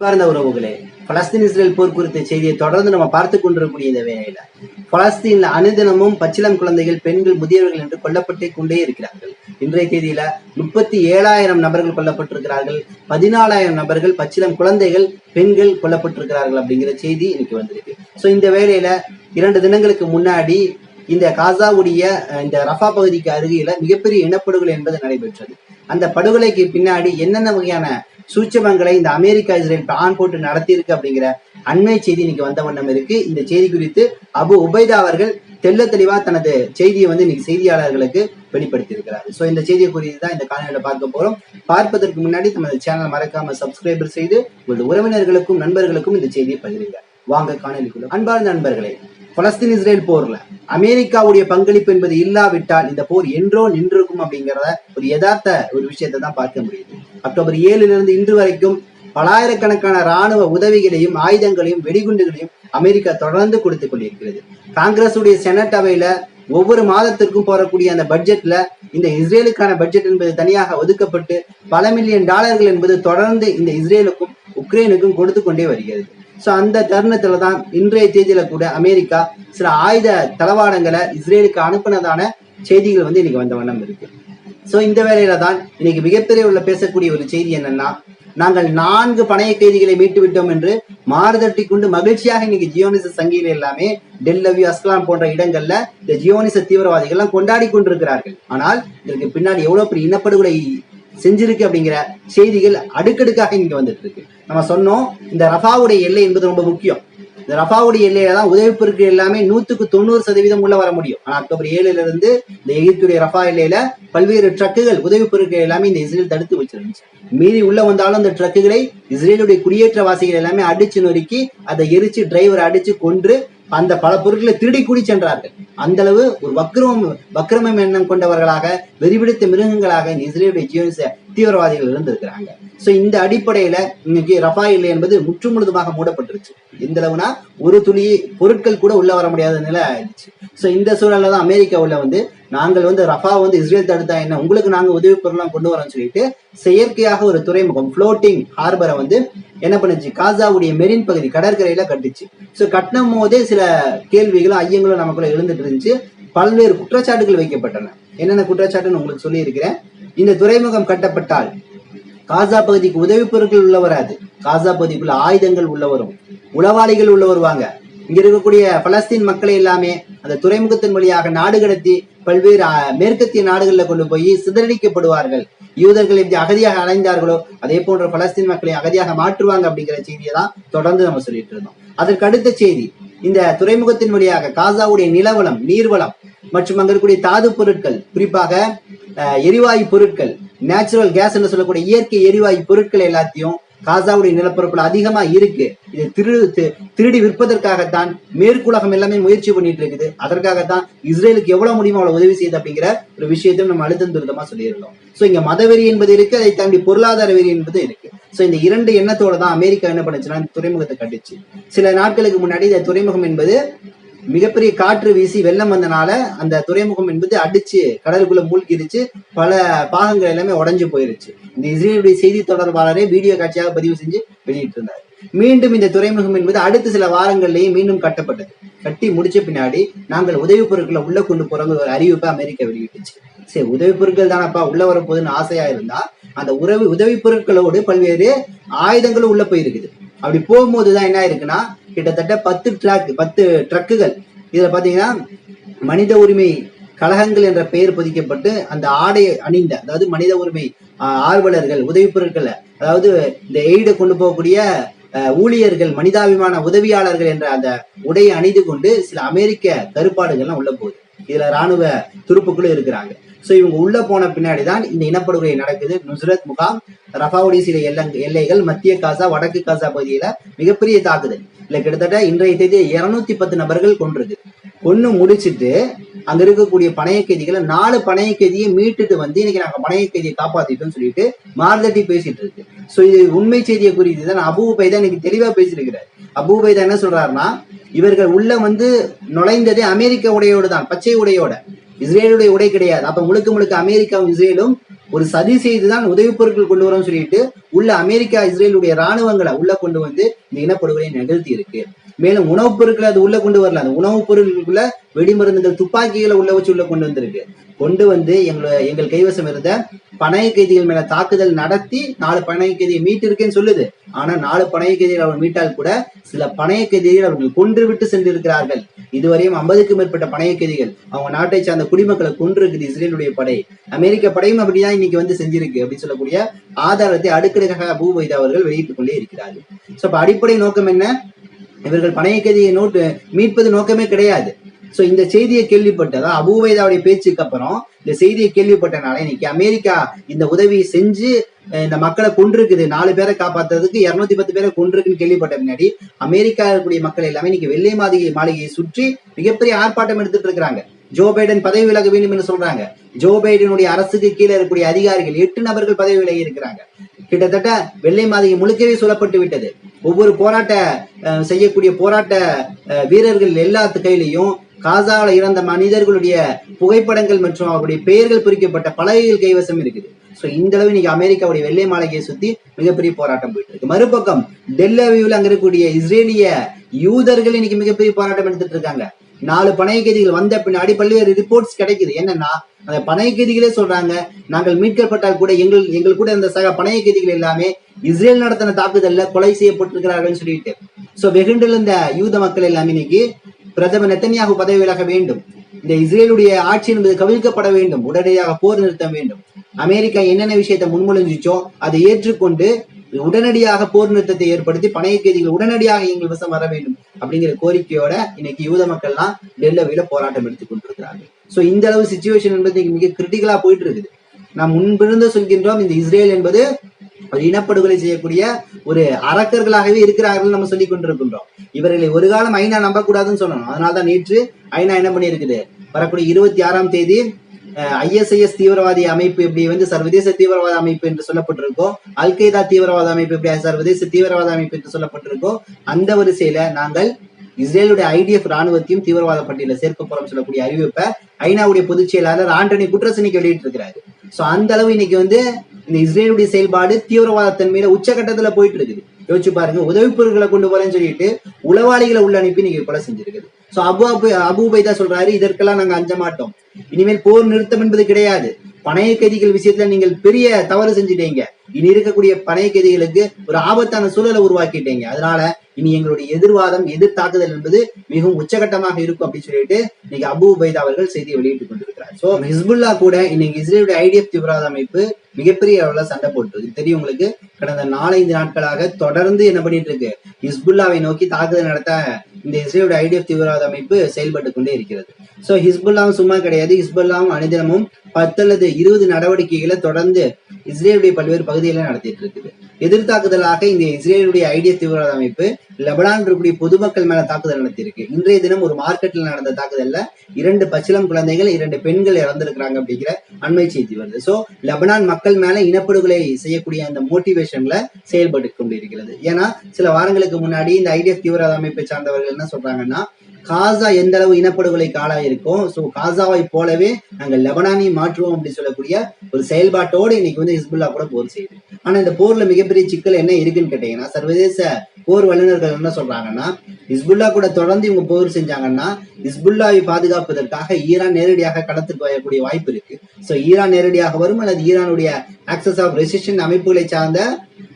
பார்ந்த உறவுகளே Palestine Israel போர் குறித்த செய்தியை தொடர்ந்து நம்ம பார்த்து கொண்டிருக்கக்கூடிய இந்த வேலையில பலஸ்தீன்ல அனுதினமும் பச்சிளம் குழந்தைகள் பெண்கள் முதியவர்கள் என்று கொல்லப்பட்டே கொண்டே இருக்கிறார்கள். இன்றைய தேதியில முப்பத்தி ஏழாயிரம் நபர்கள் கொல்லப்பட்டிருக்கிறார்கள். பதினாலாயிரம் நபர்கள் பச்சிளம் குழந்தைகள் பெண்கள் கொல்லப்பட்டிருக்கிறார்கள் அப்படிங்கிற செய்தி இன்னைக்கு வந்திருக்கு. சோ இந்த வேளையில இரண்டு தினங்களுக்கு முன்னாடி இந்த காசாவுடைய இந்த ரஃபா பகுதிக்கு அருகில மிகப்பெரிய இனப்படுகொலை என்பது நடைபெற்றது. அந்த படுகொலைக்கு பின்னாடி என்னென்ன வகையான சூட்சமங்களை இந்த அமெரிக்கா இஸ்ரேல் பிளான் போட்டு நடத்தியிருக்கு அப்படிங்கிற அண்மை செய்தி இன்னைக்கு வந்த வண்ணம் இருக்கு. இந்த செய்தி குறித்து அபு உபைதா அவர்கள் தெள்ள தெளிவா தனது செய்தியை வந்து இன்னைக்கு செய்தியாளர்களுக்கு வெளிப்படுத்தி இருக்கிறார் சோ இந்த செய்தியை குறித்து தான் இந்த காணொலியில பார்க்க போறோம். பார்ப்பதற்கு முன்னாடி நமது சேனல் மறக்காம சப்ஸ்கிரைபர் செய்து உங்களது உறவினர்களுக்கும் நண்பர்களுக்கும் இந்த செய்தியை பகிருங்க. வாங்க காணொலிக்குள்ள. அன்பார்ந்த நண்பர்களே பலஸ்தீன் இஸ்ரேல் போர்ல அமெரிக்காவுடைய பங்களிப்பு என்பது இல்லாவிட்டால் இந்த போர் என்றோ நின்றிருக்கும் அப்படிங்கிறத ஒரு யதார்த்த ஒரு விஷயத்தை தான் பார்க்க முடியுது. அக்டோபர் ஏழுல இருந்து இன்று வரைக்கும் பலாயிரக்கணக்கான ராணுவ உதவிகளையும் ஆயுதங்களையும் வெடிகுண்டுகளையும் அமெரிக்கா தொடர்ந்து கொடுத்து கொண்டிருக்கிறது. காங்கிரசுடைய செனட் அவையில ஒவ்வொரு மாதத்திற்கும் போறக்கூடிய அந்த பட்ஜெட்ல இந்த இஸ்ரேலுக்கான பட்ஜெட் என்பது தனியாக ஒதுக்கப்பட்டு பல மில்லியன் டாலர்கள் என்பது தொடர்ந்து இந்த இஸ்ரேலுக்கும் உக்ரைனுக்கும் கொடுத்து கொண்டே வருகிறது. ஸோ அந்த தருணத்துல தான் இன்றைய தேதியில கூட அமெரிக்கா சில ஆயுத தளவாடங்களை இஸ்ரேலுக்கு அனுப்பினதான செய்திகள் வந்து இன்னைக்கு வந்த வண்ணம் இருக்கு. ஸோ இந்த வேலையில தான் இன்னைக்கு மிகப்பெரிய உள்ள பேசக்கூடிய ஒரு செய்தி என்னன்னா நாங்கள் நான்கு பணைய கைதிகளை மீட்டு விட்டோம் என்று மாறுதட்டி கொண்டு மகிழ்ச்சியாக இன்னைக்கு ஜியோனிச சங்கிகள் எல்லாமே டெல்லவி அஸ்கலான் போன்ற இடங்கள்ல இந்த ஜியோனிச தீவிரவாதிகள் எல்லாம் கொண்டாடி கொண்டிருக்கிறார்கள். ஆனால் இதற்கு பின்னாடி எவ்வளவு பெரிய இனப்படுகொலை செஞ்சிருக்கு அப்படிங்கிற செய்திகள் அடுக்கடுக்காக இங்க வந்துட்டு இருக்கு. நம்ம சொன்னோம் இந்த ரஃபாவுடைய எல்லை என்பது ரொம்ப முக்கியம். இந்த ரஃபாவுடைய எல்லையில தான் உதவிப்பொருக்கு எல்லாமே நூத்துக்கு தொண்ணூறு சதவீதம் உள்ள வர முடியும். ஆனா அக்டோபர் ஏழுல இருந்து இந்த எகிப்துடைய ரஃபா எல்லையில பல்வேறு ட்ரக்குகள் உதவி பொருட்கள் எல்லாமே இந்த இஸ்ரேல் தடுத்து வச்சிருந்துச்சு. மீறி உள்ள வந்தாலும் அந்த ட்ரக்குகளை இஸ்ரேலுடைய குடியேற்றவாசிகள் எல்லாமே அடிச்சு நொறுக்கி அதை எரிச்சு டிரைவர் அடிச்சு கொன்று அந்த பல பொருட்களை திருடி கூடி சென்றார்கள். அந்த அளவு ஒரு வக்ரம் வக்ரமம் எண்ணம் கொண்டவர்களாக வெறிபிடித்த மிருகங்களாக இந்த இஸ்ரேலுடைய ஜியோனிச தீவிரவாதிகள் இருந்திருக்கிறாங்க. சோ இந்த அடிப்படையில இன்னைக்கு ரஃபா இல்லை என்பது முற்று முழுதுமாக மூடப்பட்டுருச்சு. எந்த அளவுனா ஒரு துளி பொருட்கள் கூட உள்ள வர முடியாத நிலை ஆயிடுச்சு. சோ இந்த சூழல்ல தான் அமெரிக்கா உள்ள வந்து நாங்கள் வந்து ரஃபா வந்து இஸ்ரேல் தடுத்தா என்ன உங்களுக்கு நாங்க உதவி பொருள்லாம் கொண்டு வரோம்னு சொல்லிட்டு செயற்கையாக ஒரு துறைமுகம் ஃப்ளோட்டிங் ஹார்பரை வந்து என்ன பண்ணுச்சு? காசாவுடைய மெரின் பகுதி கடற்கரையில கட்டுச்சு. ஸோ கட்டினும் போதே சில கேள்விகளும் ஐயங்களும் நமக்குள்ள எழுந்துட்டு இருந்துச்சு. பல்வேறு குற்றச்சாட்டுகள் வைக்கப்பட்டன. என்னென்ன குற்றச்சாட்டுன்னு உங்களுக்கு சொல்லியிருக்கிறேன். இந்த துறைமுகம் கட்டப்பட்டால் காசா பகுதிக்கு உதவி பொருட்கள் உள்ள வராது. காசா பகுதிக்குள்ள ஆயுதங்கள் உள்ள வரும். உளவாளிகள் உள்ள வருவாங்க. இங்க இருக்கக்கூடிய பலஸ்தீன் மக்களை எல்லாமே அந்த துறைமுகத்தின் வழியாக நாடு கடத்தி பல்வேறு மேற்கத்திய நாடுகளில் கொண்டு போய் சிதறடிக்கப்படுவார்கள். யூதர்கள் எப்படி அகதியாக அலைந்தார்களோ அதே போன்ற பலஸ்தீன் மக்களை அகதியாக மாற்றுவாங்க அப்படிங்கிற செய்தியை தான் தொடர்ந்து நம்ம சொல்லிட்டு இருந்தோம். அதற்கு அடுத்த செய்தி இந்த துறைமுகத்தின் வழியாக காசாவுடைய நிலவளம் நீர்வளம் மற்றும் அங்க இருக்கக்கூடிய தாது பொருட்கள் குறிப்பாக எரிவாயு பொருட்கள் நேச்சுரல் கேஸ் என்று சொல்லக்கூடிய இயற்கை எரிவாயு பொருட்கள் எல்லாத்தையும் காசாவுடைய நிலப்பரப்புல அதிகமா இருக்கு. இதை திரு திருடி விற்பதற்காகத்தான் மேற்குலகம் எல்லாமே முயற்சி பண்ணிட்டு இருக்குது. அதற்காகத்தான் இஸ்ரேலுக்கு எவ்வளவு முடியுமோ அவ்வளவு உதவி செய்யுது அப்படிங்கிற ஒரு விஷயத்தையும் நம்ம அழுத்தம் திருத்தமா சொல்லியிருந்தோம். சோ இங்க மதவெறி என்பது இருக்கு அதை தாண்டி பொருளாதார வெறி என்பது இருக்கு. சோ இந்த இரண்டு எண்ணத்தோட தான் அமெரிக்கா என்ன பண்ணுச்சுன்னா துறைமுகத்தை கட்டுச்சு. சில நாட்களுக்கு முன்னாடி இந்த துறைமுகம் என்பது மிகப்பெரிய காற்று வீசி வெள்ளம் வந்தனால அந்த துறைமுகம் என்பது அடிச்சு கடலுக்குள்ள மூழ்கிருச்சு. பல பாகங்கள் எல்லாமே உடஞ்சு போயிருச்சு. இந்த இஸ்ரேலுடைய செய்தி தொடர்பாளரே வீடியோ காட்சியாக பதிவு செஞ்சு வெளியிட்டு இருந்தார் மீண்டும் இந்த துறைமுகம் என்பது அடுத்த சில வாரங்கள்லயே மீண்டும் கட்டப்பட்டது. கட்டி முடிச்ச பின்னாடி நாங்கள் உதவி பொருட்களை உள்ள கொண்டு போறோங்கிற ஒரு அறிவிப்பை அமெரிக்கா வெளியிட்டுச்சு. சரி உதவி பொருட்கள் தானப்பா உள்ள வரப்போகுதுன்னு ஆசையா இருந்தா அந்த உறவு உதவி பொருட்களோடு பல்வேறு ஆயுதங்களும் உள்ள போயிருக்குது. அப்படி போகும்போதுதான் என்ன இருக்குன்னா கிட்டத்தட்ட பத்து ட்ராக் பத்து ட்ரக்குகள் இதுல பாத்தீங்கன்னா மனித உரிமை கழகங்கள் என்ற பெயர் பதிக்கப்பட்டு அந்த ஆடை அணிந்த அதாவது மனித உரிமை ஆர்வலர்கள் உதவி பொருட்களை அதாவது இந்த எய்டை கொண்டு போகக்கூடிய ஊழியர்கள் மனிதாபிமான உதவியாளர்கள் என்ற அந்த உடையை அணிந்து கொண்டு சில அமெரிக்க கருப்பாடுகள்லாம் உள்ள போகுது. இதுல ராணுவ துருப்புக்களும் இருக்கிறாங்க. சோ இவங்க உள்ள போன பின்னாடி தான் இந்த இனப்படுகொலை நடக்குது. நுசரத் முகாம் ரஃபாவுடைய சில எல்லை எல்லைகள் மத்திய காசா வடக்கு காசா பகுதியில மிகப்பெரிய தாக்குதல். இல்ல கிட்டத்தட்ட இன்றைய தேதி இருநூத்தி பத்து நபர்கள் கொன்றது. கொண்டு முடிச்சிட்டு அங்க இருக்கக்கூடிய பணைய கைதிகளை நாலு பணைய கைதியை மீட்டுட்டு வந்து இன்னைக்கு நாங்க பணைய கைதியை காப்பாத்திட்டோம்னு சொல்லிட்டு மார்தட்டி பேசிட்டு இருக்கு. சோ இது உண்மை செய்தியை குறித்து தான் அபு உபைதா இன்னைக்கு தெளிவா பேசியிருக்கிறார். அபு உபைதா என்ன சொல்றாருன்னா இவர்கள் உள்ள வந்து நுழைந்ததே அமெரிக்க உடையோடு தான் பச்சை உடையோட. இஸ்ரேலுடைய உடை கிடையாது. அப்ப முழுக்க முழுக்க அமெரிக்காவும் இஸ்ரேலும் ஒரு சதி செய்துதான் உதவிப் பொருட்கள் கொண்டு வரோம்னு சொல்லிட்டு உள்ள அமெரிக்கா இஸ்ரேலுடைய ராணுவங்களை உள்ள கொண்டு வந்து இந்த இனப்படுகொலை நிகழ்த்தி இருக்கு. மேலும் உணவுப் பொருட்களை அது உள்ள கொண்டு வரல. அந்த உணவுப் பொருட்களுக்குள்ள வெடிமருந்துகள் துப்பாக்கிகளை உள்ள வச்சு உள்ள கொண்டு வந்திருக்கு. கொண்டு வந்து எங்களை எங்கள் கைவசம் இருந்த பணைய கைதிகள் மேல தாக்குதல் நடத்தி நாலு பணைய கைதியை மீட்டிருக்கேன்னு சொல்லுது. ஆனா நாலு பணைய கைதிகள் அவர் மீட்டால் கூட சில பணைய கைதிகள் அவர்கள் கொன்று விட்டு சென்றிருக்கிறார்கள். இதுவரையும் ஐம்பதுக்கும் மேற்பட்ட பணைய கைதிகள் அவங்க நாட்டை சார்ந்த குடிமக்களை கொன்று இருக்குது இஸ்ரேலுடைய படை. அமெரிக்க படையும் அப்படிதான் இன்னைக்கு வந்து செஞ்சிருக்கு அப்படின்னு சொல்லக்கூடிய ஆதாரத்தை அடுக்கடுக்காக பூ வைதா அவர்கள் வெளியிட்டுக் கொண்டே இருக்கிறார்கள். சோ அப்ப அடிப்படை நோக்கம் என்ன? இவர்கள் பணைய கைதியை நோட்டு மீட்பது நோக்கமே கிடையாது. சோ இந்த செய்தியை கேள்விப்பட்டதா? அபூவைதாவுடைய பேச்சுக்கு அப்புறம் இந்த செய்தியை கேள்விப்பட்டனால இன்னைக்கு அமெரிக்கா இந்த உதவியை செஞ்சு இந்த மக்களை கொண்டிருக்குது நாலு பேரை காப்பாத்துறதுக்கு இருநூத்தி பத்து பேரை கொண்டிருக்குன்னு கேள்விப்பட்ட முன்னாடி அமெரிக்கா இருக்கக்கூடிய மக்கள் எல்லாமே இன்னைக்கு வெள்ளை மாளிகை மாளிகையை சுற்றி மிகப்பெரிய ஆர்ப்பாட்டம் எடுத்துட்டு இருக்காங்க ஜோ பைடன் பதவி விலக வேண்டும் என்று சொல்றாங்க. ஜோ பைடனுடைய அரசுக்கு கீழே இருக்கக்கூடிய அதிகாரிகள் எட்டு நபர்கள் பதவி விலகி இருக்கிறாங்க. கிட்டத்தட்ட வெள்ளை மாளிகை முழுக்கவே சொல்லப்பட்டு விட்டது. ஒவ்வொரு போராட்ட செய்யக்கூடிய போராட்ட வீரர்கள் எல்லாத்து கையிலையும் காசால இறந்த மனிதர்களுடைய புகைப்படங்கள் மற்றும் அவருடைய பெயர்கள் பிரிக்கப்பட்ட பலகைகள் கைவசம் இருக்குது. ஸோ இந்த அளவு இன்னைக்கு அமெரிக்காவுடைய வெள்ளை மாளிகையை சுத்தி மிகப்பெரிய போராட்டம் போயிட்டு இருக்கு மறுபக்கம் டெல்லவியூல அங்க இருக்கக்கூடிய இஸ்ரேலிய யூதர்கள் இன்னைக்கு மிகப்பெரிய போராட்டம் எடுத்துட்டு இருக்காங்க நாலு பணைய கைதிகள் வந்த பின்னாடி பல்வேறு ரிப்போர்ட்ஸ் கிடைக்குது. என்னன்னா அந்த பணைய கைதிகளே சொல்றாங்க நாங்கள் மீட்கப்பட்டால் கூட எங்கள் எங்கள் கூட இருந்த சக பணைய கைதிகள் எல்லாமே இஸ்ரேல் நடத்தின தாக்குதல்ல கொலை செய்யப்பட்டிருக்கிறார்கள் சொல்லிட்டு. சோ வெகுண்டிருந்த யூத மக்கள் எல்லாமே இன்னைக்கு பிரதமர் நெத்தனியாக பதவி விலக வேண்டும். இந்த இஸ்ரேலுடைய ஆட்சி என்பது கவிழ்க்கப்பட வேண்டும் உடனடியாக போர் நிறுத்த வேண்டும். அமெரிக்கா என்னென்ன விஷயத்தை முன்மொழிஞ்சிச்சோ அதை ஏற்றுக்கொண்டு உடனடியாக போர் நிறுத்தத்தை ஏற்படுத்தி பணைய கைதிகள் உடனடியாக எங்கள் வசம் வர வேண்டும் அப்படிங்கிற கோரிக்கையோட இன்னைக்கு யூத மக்கள்லாம் டெல்லவியில போராட்டம் எடுத்துக் கொண்டிருக்கிறாங்க சோ இந்த அளவு சுச்சுவேஷன் என்பது மிக கிரிட்டிக்கலா போயிட்டு இருக்குது. நாம் முன்பிருந்து சொல்கின்றோம் இந்த இஸ்ரேல் என்பது இனப்படுகொலை செய்யக்கூடிய ஒரு அரக்கர்களாகவே இருக்கிறார்கள் நம்ம சொல்லிக் கொண்டிருக்கின்றோம். இவர்களை ஒரு காலம் ஐநா நம்பக்கூடாதுன்னு சொல்லணும். அதனாலதான் நேற்று ஐநா என்ன பண்ணியிருக்குது? வரக்கூடிய இருபத்தி ஆறாம் தேதி ஐஎஸ்ஐஎஸ் தீவிரவாதி அமைப்பு இப்படி வந்து சர்வதேச தீவிரவாத அமைப்பு என்று சொல்லப்பட்டிருக்கோ அல் தீவிரவாத அமைப்பு இப்படி சர்வதேச தீவிரவாத அமைப்பு என்று சொல்லப்பட்டிருக்கோ அந்த வரிசையில நாங்கள் இஸ்ரேலுடைய ஐடிஎஃப் ராணுவத்தையும் தீவிரவாத பட்டியலில் சேர்க்க போறோம் சொல்லக்கூடிய அறிவிப்பை ஐநாவுடைய பொதுச் செயலாளர் ஆண்டனி குட்ரசனிக்கு வெளியிட்டு இருக்கிறாரு சோ அந்த அளவு இன்னைக்கு வந்து இந்த இஸ்ரேலுடைய செயல்பாடு தீவிரவாத தன்மையில உச்சகட்டத்துல போயிட்டு இருக்குது யோசிச்சு பாருங்க உதவிப் பொருட்களை கொண்டு போறேன்னு சொல்லிட்டு உளவாளிகளை உள்ள அனுப்பி நீங்க கொலை செஞ்சிருக்குது. So Abu Abu Abu Ubaida சொல்றாரு இதற்கெல்லாம் நாங்க அஞ்ச மாட்டோம். இனிமேல் போர் நிறுத்தம் என்பது கிடையாது. பணைய கைதிகள் விஷயத்துல நீங்கள் பெரிய தவறு செஞ்சுட்டீங்க. இனி இருக்கக்கூடிய பணைய கைதிகளுக்கு ஒரு ஆபத்தான சூழலை உருவாக்கிட்டீங்க. அதனால இனி எங்களுடைய எதிர்வாதம் எதிர் தாக்குதல் என்பது மிகவும் உச்சகட்டமாக இருக்கும் அப்படின்னு சொல்லிட்டு இன்னைக்கு அபு உபைதா அவர்கள் செய்தியை வெளியிட்டுக் கொண்டிருக்கிறார். சோ ஹிஸ்புல்லா கூட இன்னைக்கு இஸ்ரேலுடைய ஐடிஎஃப் தீவிரவாத அமைப்பு மிகப்பெரிய அளவில் சண்டை போட்டு இது தெரியும் உங்களுக்கு? கடந்த நாலஞ்சு நாட்களாக தொடர்ந்து என்ன பண்ணிட்டு இருக்கு? ஹிஸ்புல்லாவை நோக்கி தாக்குதல் நடத்த இந்த இஸ்ரேலுடைய ஐடிஎஃப் தீவிரவாத அமைப்பு செயல்பட்டு கொண்டே இருக்கிறது. சோ ஹிஸ்புல்லாவும் சும்மா கிடையாது. ஹிஸ்புல்லாவும் அனுதினமும் பத்து அல்லது இருபது நடவடிக்கைகளை தொடர்ந்து இஸ்ரேலுடைய பல்வேறு பகுதிகளில் நடத்திட்டு இருக்குது. எதிர்த்தாக்குதலாக இந்த இஸ்ரேலுடைய ஐடிய தீவிரவாத அமைப்பு லெபனான் இருக்கக்கூடிய பொதுமக்கள் மேல தாக்குதல் நடத்தியிருக்கு. இன்றைய தினம் ஒரு மார்க்கெட்ல நடந்த தாக்குதல்ல இரண்டு பச்சிளம் குழந்தைகள் இரண்டு பெண்கள் இறந்திருக்கிறாங்க அப்படிங்கிற அண்மை செய்தி வருது. சோ லெபனான் மக்கள் மேல இனப்படுகொலை செய்யக்கூடிய அந்த மோட்டிவேஷன்ல செயல்பட்டு கொண்டிருக்கிறது. ஏன்னா சில வாரங்களுக்கு முன்னாடி இந்த ஐடிஎஃப் தீவிரவாத அமைப்பை சார்ந்தவர்கள் என்ன சொல்றாங்கன்னா காசா எந்த அளவு இனப்படுகொலைக்கு ஆளாயிருக்கும் ஸோ காசாவை போலவே நாங்கள் லெபனானை மாற்றுவோம் அப்படின்னு சொல்லக்கூடிய ஒரு செயல்பாட்டோடு இன்னைக்கு வந்து ஹிஸ்புல்லா கூட போர் செய்யுது. ஆனா இந்த போர்ல மிகப்பெரிய சிக்கல் என்ன இருக்குன்னு கேட்டீங்கன்னா சர்வதேச போர் வல்லுநர்கள் என்ன சொல்றாங்கன்னா ஹிஸ்புல்லா கூட தொடர்ந்து இவங்க போர் செஞ்சாங்கன்னா ஹிஸ்புல்லாவை பாதுகாப்பதற்காக ஈரான் நேரடியாக கடத்துக்கு வரக்கூடிய வாய்ப்பு இருக்கு. ஸோ ஈரான் நேரடியாக வரும் அல்லது ஈரானுடைய ஆக்சஸ் ஆஃப் ரெசிஸ்டன் அமைப்புகளை சார்ந்த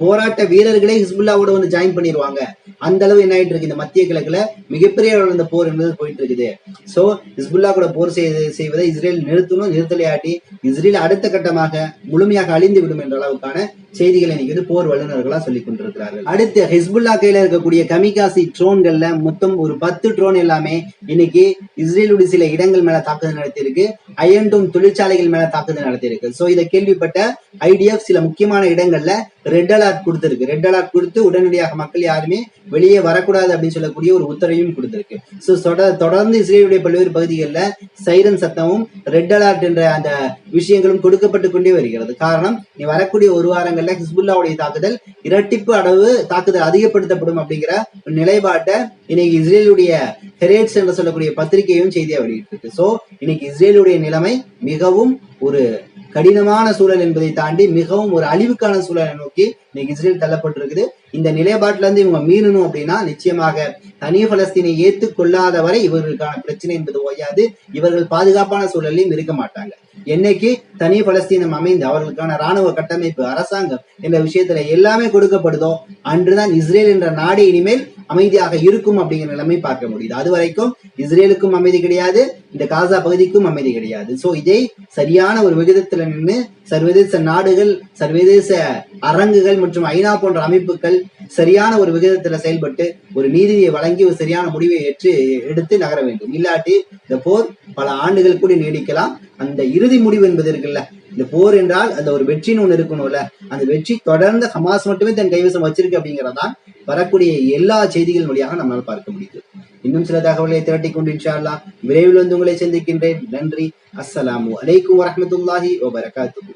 போராட்ட வீரர்களே ஹிஸ்புல்லாவோட வந்து ஜாயின் பண்ணிடுவாங்க அந்த அளவு என்ன ஆயிட்டு இருக்கு? இந்த மத்திய கிழக்குல மிகப்பெரிய அளவில் இந்த போர் என்பது போயிட்டு இருக்குது. சோ ஹிஸ்புல்லா கூட போர் செய்வதை இஸ்ரேல் நிறுத்தணும் நிறுத்தலையாட்டி இஸ்ரேல் அடுத்த கட்டமாக முழுமையாக அழிந்து விடும் என்ற அளவுக்கான செய்திகளை இன்னைக்கு வந்து போர் வல்லுநர்களா சொல்லி கொண்டிருக்கிறார்கள். அடுத்து ஹிஸ்புல்லா கையில இருக்கக்கூடிய கமிகாசி ட்ரோன்கள்ல மொத்தம் ஒரு பத்து ட்ரோன் எல்லாமே இன்னைக்கு இஸ்ரேலுடைய சில இடங்கள் மேல தாக்குதல் நடத்தியிருக்கு. அயன்டோம் தொழிற்சாலைகள் மேல தாக்குதல் நடத்தியிருக்கு. சோ இதை கேள்விப்பட்ட ஐடிஎஃப் சில முக்கியமான இடங்கள்ல ரெட் அலர்ட் கொடுத்திருக்கு. ரெட் அலர்ட் கொடுத்து உடனடியாக மக்கள் யாருமே வெளியே வரக்கூடாது அப்படின்னு சொல்லக்கூடிய ஒரு உத்தரவையும் கொடுத்திருக்கு. சோ தொடர்ந்து இஸ்ரேலுடைய பல்வேறு பகுதிகளில் சைரன் சத்தமும் ரெட் அலர்ட் என்ற அந்த விஷயங்களும் கொடுக்கப்பட்டு கொண்டே வருகிறது. காரணம் நீ வரக்கூடிய ஒரு வாரங்கள்ல ஹிஸ்புல்லாவுடைய தாக்குதல் இரட்டிப்பு அளவு தாக்குதல் அதிகப்படுத்தப்படும் அப்படிங்கிற ஒரு நிலைப்பாட்டை இன்னைக்கு இஸ்ரேலுடைய ஹெரேட்ஸ் என்று சொல்லக்கூடிய பத்திரிகையும் செய்தியா வெளியிட்டிருக்கு. சோ இன்னைக்கு இஸ்ரேலுடைய நிலைமை மிகவும் ஒரு கடினமான சூழல் என்பதை தாண்டி மிகவும் ஒரு அழிவுக்கான சூழலை நோக்கி இன்னைக்கு இஸ்ரேல் தள்ளப்பட்டிருக்குது. இந்த நிலைப்பாட்டுல இருந்து இவங்க மீறணும் அப்படின்னா நிச்சயமாக தனி பலஸ்தீனை ஏற்றுக்கொள்ளாத வரை இவர்களுக்கான பிரச்சனை என்பது ஓயாது. இவர்கள் பாதுகாப்பான சூழலையும் இருக்க மாட்டாங்க. என்னைக்கு தனி பலஸ்தீனம் அமைந்து அவர்களுக்கான ராணுவ கட்டமைப்பு அரசாங்கம் என்ற விஷயத்துல எல்லாமே கொடுக்கப்படுதோ அன்றுதான் இஸ்ரேல் என்ற நாடு இனிமேல் அமைதியாக இருக்கும் அப்படிங்கிற நிலைமை பார்க்க முடியுது. அது வரைக்கும் இஸ்ரேலுக்கும் அமைதி கிடையாது இந்த காசா பகுதிக்கும் அமைதி கிடையாது. சோ இதை சரியான ஒரு விகிதத்துல நின்று சர்வதேச நாடுகள் சர்வதேச அரங்குகள் மற்றும் ஐநா போன்ற அமைப்புகள் சரியான ஒரு விகிதத்துல செயல்பட்டு ஒரு நீதியை வழங்கி ஒரு சரியான முடிவை ஏற்று எடுத்து நகர வேண்டும். இல்லாட்டி இந்த போர் பல ஆண்டுகள் கூட நீடிக்கலாம். அந்த இறுதி முடிவு என்பது இருக்குல்ல. இந்த போர் என்றால் அந்த ஒரு வெற்றின்னு ஒண்ணு இருக்கணும்ல. அந்த வெற்றி தொடர்ந்து ஹமாஸ் மட்டுமே தன் கைவசம் வச்சிருக்கு அப்படிங்கறதான் வரக்கூடிய எல்லா செய்திகள் வழியாக நம்மால் பார்க்க முடியுது. இன்னும் சில தகவல்களை திரட்டி கொண்டு இன்ஷா விரைவில் வந்து உங்களை சந்திக்கின்றேன். நன்றி. அஸ்ஸலாமு அலைக்கும் ஓ வபரகாத்துஹு.